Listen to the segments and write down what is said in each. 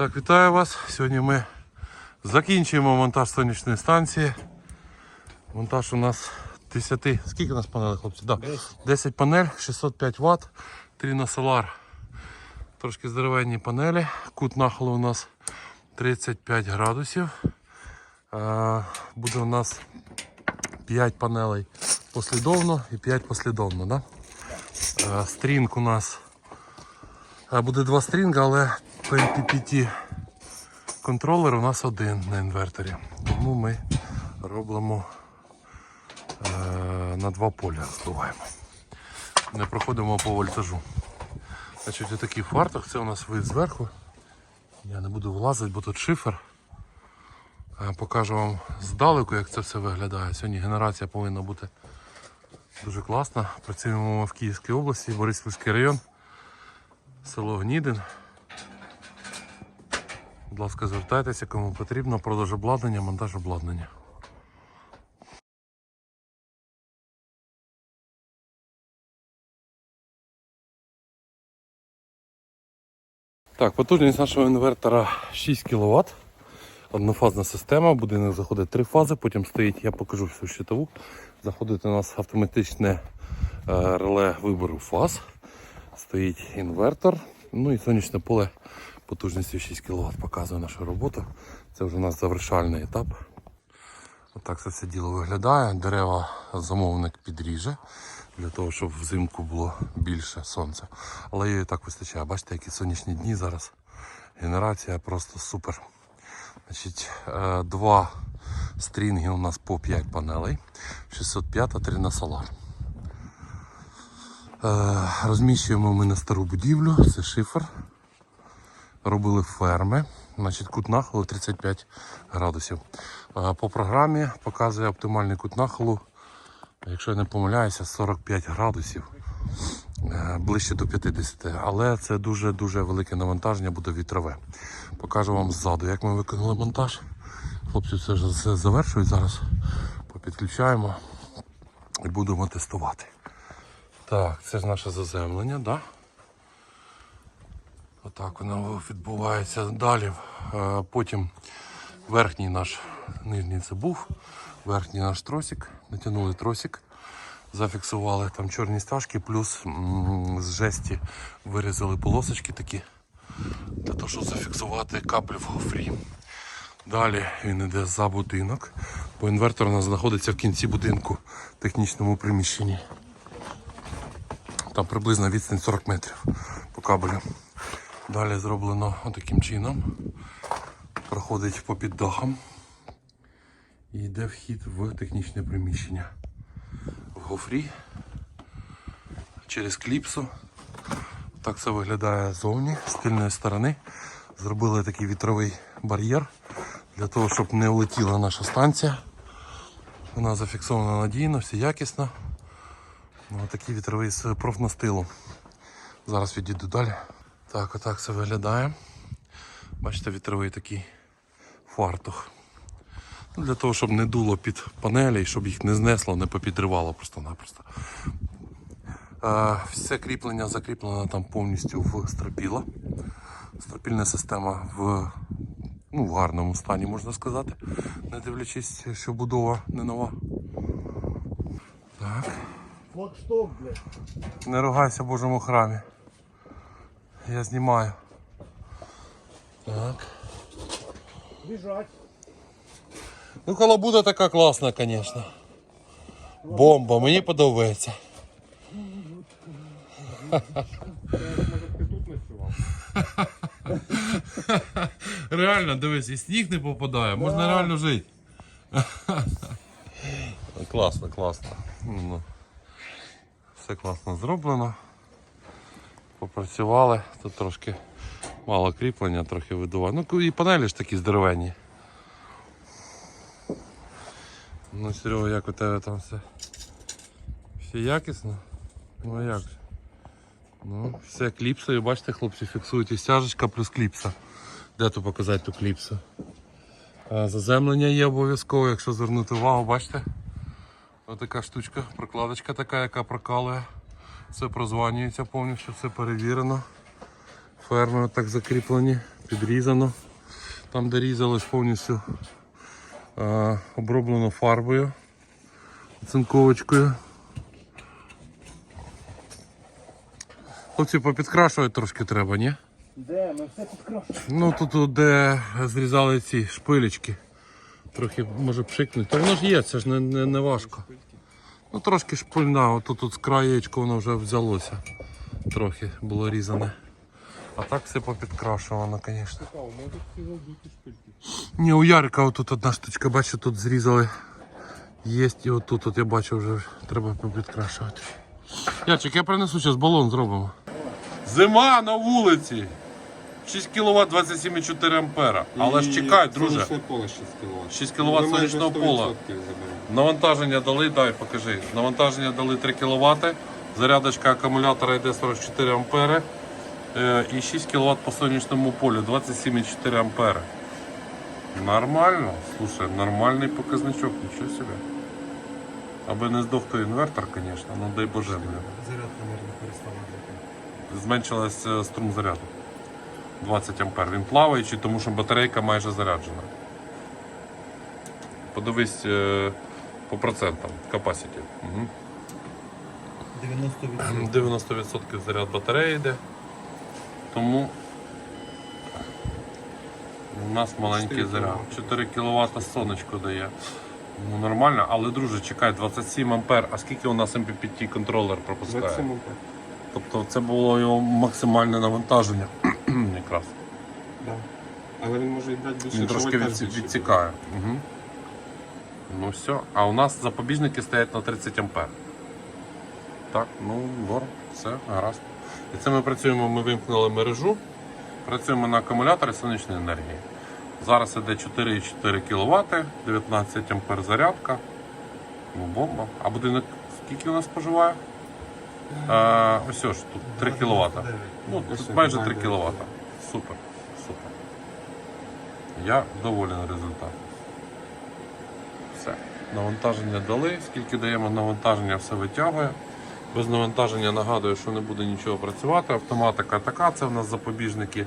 Так, вітаю вас. Сьогодні ми закінчуємо монтаж сонячної станції. Монтаж у нас 10. Скільки у нас панелей, хлопці? Да. 10 панель, 605 Вт, 3 на солар. Трошки здоровенні панелі. Кут нахилу у нас 35 градусів. Буде у нас 5 панелей послідовно і 5 послідовно. Да? Стрінг у нас буде два стрінга, але по MPPT контролер у нас один на інверторі. Тому ми робимо е, на два поля збиваємо. Не проходимо по вольтажу. Значить, отакий фартух, це у нас вид зверху. Я не буду влазити, бо тут шифер. Е, Покажу вам здалеку, як це все виглядає. Сьогодні генерація повинна бути дуже класна. Працюємо в Київській області, Бориспільський район, село Гнідин. Будь ласка, звертайтеся, кому потрібно, продаж обладнання, монтаж обладнання. Так, потужність нашого інвертора 6 кВт. Однофазна система, будинок заходить три фази, потім стоїть, я покажу всю щитову. Заходить у нас автоматичне е, реле вибору фаз. Стоїть інвертор. Ну і сонячне поле потужністю 6 кВт показує нашу роботу. Це вже у нас завершальний етап. Отак це все діло виглядає. Дерева замовник підріже для того, щоб взимку було більше сонця. Але її так вистачає. Бачите, які сонячні дні зараз. Генерація просто супер. Значить, е, два стрінги у нас по 5 панелей. 605 3 на солар. Е, Розміщуємо ми на стару будівлю, це шифер. Робили ферми. Значить, кут нахилу 35 градусів. По програмі показує оптимальний кут нахилу, якщо я не помиляюся, 45 градусів. Е, Ближче до 50, але це дуже-дуже велике навантаження буде вітрове. Покажу вам ззаду, як ми виконали монтаж. Хлопці це вже все завершують зараз. Попідключаємо і будемо тестувати. Так, це ж наше заземлення, да? Отак воно відбувається далі. Е, Потім верхній наш нижній це був, верхній наш тросик, натягнули тросик, зафіксували там чорні стяжки, плюс з жесті вирізали полосочки такі, для того, щоб зафіксувати кабель в гофрі. Далі він йде за будинок, бо інвертор у нас знаходиться в кінці будинку в технічному приміщенні. Там приблизно відстань 40 метрів по кабелю. Далі зроблено таким чином. Проходить по піддахам і йде вхід в технічне приміщення. В гофрі через кліпсу. Так це виглядає ззовні, з тильної сторони. Зробили такий вітровий бар'єр для того, щоб не улетіла наша станція. Вона зафіксована надійно, все якісно. Ну, такий вітровий з профнастилу. Зараз відійду далі. Так, отак це виглядає. Бачите, вітровий такий фартух. Ну, Для того, щоб не дуло під панелі, щоб їх не знесло, не попідривало просто-напросто. Е, Все кріплення закріплено там повністю в стропіла. Стропільна система в, ну, в гарному стані, можна сказати, не дивлячись, що будова не нова. Так. Флагшток, блядь. Не ругайся Божому храмі. Я знімаю. Так. Бежать. Ну, халабуда така класна, звісно. Бомба, мені подобається. Реально, дивись, і сніг не попадає, можна реально жити. класно, класно. Ну, Все класно зроблено. Попрацювали, тут трошки мало кріплення, трохи видуває. Ну і панелі ж такі здоровенні. Ну, Серега, як у тебе там все? Все якісно? Ну як? Ну, все кліпсою, бачите, хлопці фіксують і стяжечка плюс кліпса. Де тут показати ту кліпсу? Заземлення є обов'язково, якщо звернути увагу, бачите? Ось така штучка, прокладочка така, яка прокалує. Все прозванюється повністю, все перевірено. Ферми отак закріплені підрізано. Там, де різалось повністю е, оброблено фарбою, оцинковочкою. Хлопці, попідкрашувати трошки треба, ні? Де? Ми все підкрашуємо. Ну тут, де зрізали ці шпилечки. Трохи може пшикнути. Та воно ж є, це ж не, не, не важко. Ну трошки шпильна, отут тут з краєчку воно вже взялося. Трохи було різане. А так все попідкрашувано, звісно. Ні, у Ярика отут одна штучка, бачу, тут зрізали. Є і отут, от я бачу, вже треба попідкрашувати. Ярчик, я принесу зараз балон зробимо. Зима на вулиці. 6 кВт 27,4 ампера. Але ж чекай, друже. Поле 6 кВт. 6 кВт сонячного пола. Навантаження дали, дай покажи. Навантаження дали 3 кВт. Зарядочка акумулятора йде 44 ампери. Е, І 6 кВт по сонячному полю 27,4 ампери. Нормально. Слушай, нормальний показничок, нічого собі. Аби не здох той інвертор, звісно, ну дай Боже, блін. Зарядка, мабуть, перестала. Зменшилась е, струм заряду. 20 ампер. Він плаваючий, тому що батарейка майже заряджена. Подивись е, по процентам. Capacity. Угу. 90%. 90% заряд батареї йде. Тому у нас маленький заряд. 4 кВт сонечко дає. Ну нормально, але друже, чекай, 27 ампер. А скільки у нас MPPT контролер пропускає? 27 ампер. Тобто це було його максимальне навантаження. Якраз. Да. Але він може і дати більше. Він трошки більший. відсікає. Угу. Ну все. А у нас запобіжники стоять на 30 ампер. Так, ну норм, все, гаразд. І це ми працюємо, ми вимкнули мережу, працюємо на акумуляторі сонячної енергії. Зараз іде 4,4 кВт, 19 ампер зарядка. Ну, бомба. А будинок скільки у нас споживає? А, ось ж тут 3 кВт. Ну, тут майже 3 кВт. Супер, супер. Я доволен результатом. Все. Навантаження дали. Скільки даємо навантаження, все витягує. Без навантаження нагадую, що не буде нічого працювати. Автоматика така, це в нас запобіжники.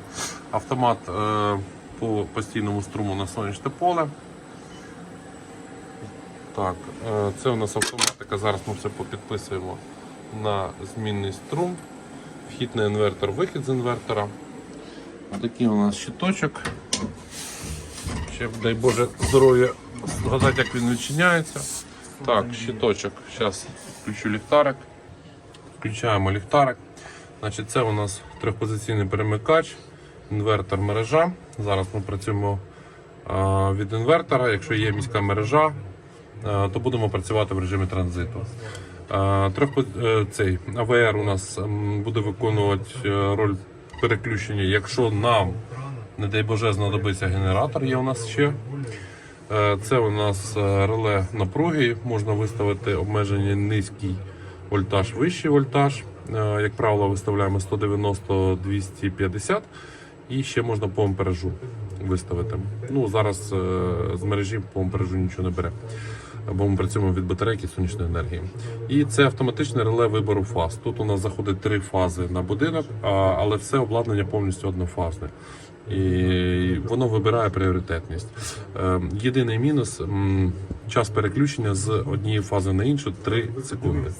Автомат е, по постійному струму на сонячне поле. Так, е, це у нас автоматика. Зараз ми все попідписуємо на змінний струм. Вхід на інвертор, вихід з інвертора. Такий у нас щиточок. Ще, дай Боже, здоров'я згадати, як він відчиняється. Так, щиточок. Зараз включу ліхтарик. Включаємо ліхтарик. Значить, Це у нас трьохпозиційний перемикач, інвертор мережа. Зараз ми працюємо від інвертора. Якщо є міська мережа, то будемо працювати в режимі транзиту. Е, цей АВР у нас буде виконувати е, роль переключення, якщо нам, не дай Боже, знадобиться генератор, є у нас ще. Е, Це у нас реле напруги. Можна виставити обмеження низький вольтаж, вищий вольтаж. Як правило, виставляємо 190-250 і ще можна по амперажу виставити. Ну, зараз з мережі по амперажу нічого не бере. Бо ми працюємо від батарейки сонячної енергії. І це автоматичне реле вибору фаз. Тут у нас заходить три фази на будинок, але все обладнання повністю однофазне. І воно вибирає пріоритетність. Е, Єдиний мінус час переключення з однієї фази на іншу 3 секунди.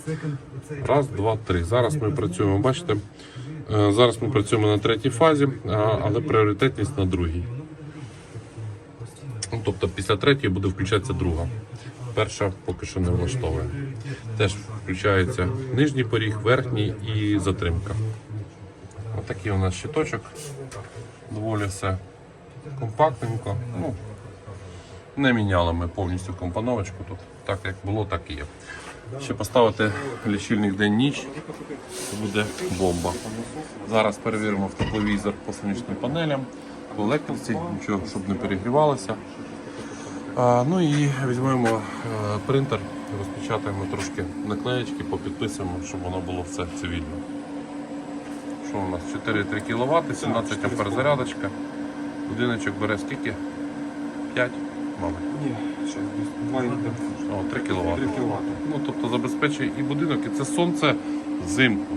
Раз, два, три. Зараз ми працюємо. Бачите, е, зараз ми працюємо на третій фазі, але пріоритетність на другій. Ну, Тобто після третьої буде включатися друга. Перша поки що не влаштовує. Теж включається нижній поріг, верхній і затримка. Отакий у нас щиточок. Доволі все компактненько. Ну, не міняли ми повністю компоновочку тут. Так як було, так і є. Ще поставити лічильник день-ніч, це буде бомба. Зараз перевіримо в тепловізор по сонячним панелям, по електриці, нічого, щоб не перегрівалося. Ну і візьмемо е, принтер, розпечатаємо трошки наклеєчки, попідписуємо, щоб воно було все цивільно. Що у нас? 4,3 кВт, 17 ампер зарядочка. Будиночок бере скільки? 5, мабуть. Ні, ще 2 ампер. 3 кВт. 3 кВт. Ну, тобто забезпечує і будинок, і це сонце взимку.